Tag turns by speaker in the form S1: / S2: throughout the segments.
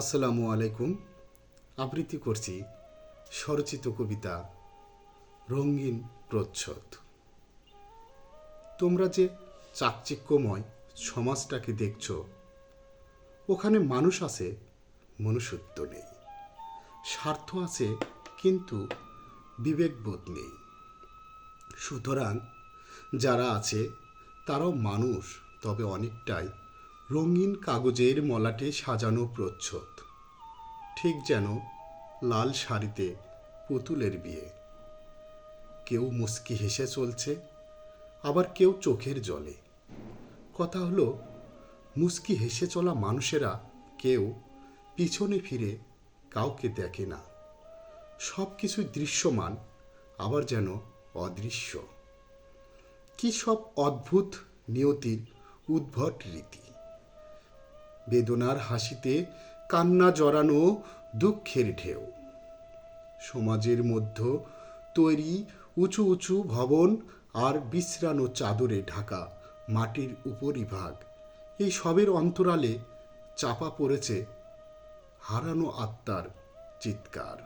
S1: আসসালামু আলাইকুম। আবৃত্তি করছি স্বরচিত কবিতা রঙিন প্রচ্ছদ। তোমরা যে চাকচিক্যময় সমাজটাকে দেখছ, ওখানে মানুষ আছে, মনুষ্যত্ব নেই। স্বার্থ আছে, কিন্তু বিবেকবোধ নেই। সুতরাং যারা আছে, তারাও মানুষ, তবে অনেকটাই রঙিন কাগজের মলাটে সাজানো প্রচ্ছদ। ঠিক যেন লাল শাড়িতে পুতুলের বিয়ে। কেউ মুস্কি হেসে চলছে, আবার কেউ চোখের জলে। কথা হলো মুস্কি হেসে চলা মানুষেরা কেউ পিছনে ফিরে কাউকে দেখে না। সব কিছু দৃশ্যমান, আবার যেন অদৃশ্য। কি সব অদ্ভুত নিয়তির উদ্ভট রীতি। বেদনার হাসিতে কান্না জড়ানো দুঃখের ঢেউ। সমাজের মধ্য তৈরি উঁচু উঁচু ভবন আর বিশ্রানো চাদরে ঢাকা মাটির উপরিভাগ। এই সবের অন্তরালে চাপা পড়েছে হারানো আত্মার চিৎকার।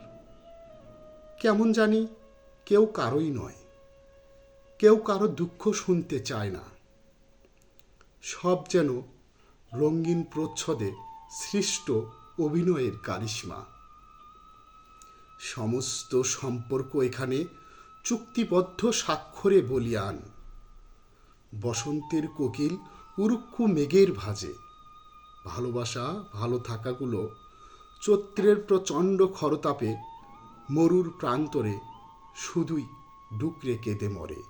S1: কেমন জানি কেউ কারোই নয়, কেউ কারও দুঃখ শুনতে চায় না। সব যেন রঙিন প্রচ্ছদে সৃষ্ট অভিনয়ের কারিশ্মা। সমস্ত সম্পর্ক এখানে চুক্তিবদ্ধ স্বাক্ষরে বলিয়ান। বসন্তের কোকিল উরুক্ষু মেঘের ভাজে। ভালোবাসা, ভালো থাকাগুলো চৈত্রের প্রচণ্ড খরতাপে মরুর প্রান্তরে শুধুই ডুকরে কেঁদে মরে।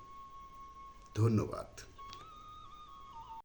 S1: ধন্যবাদ।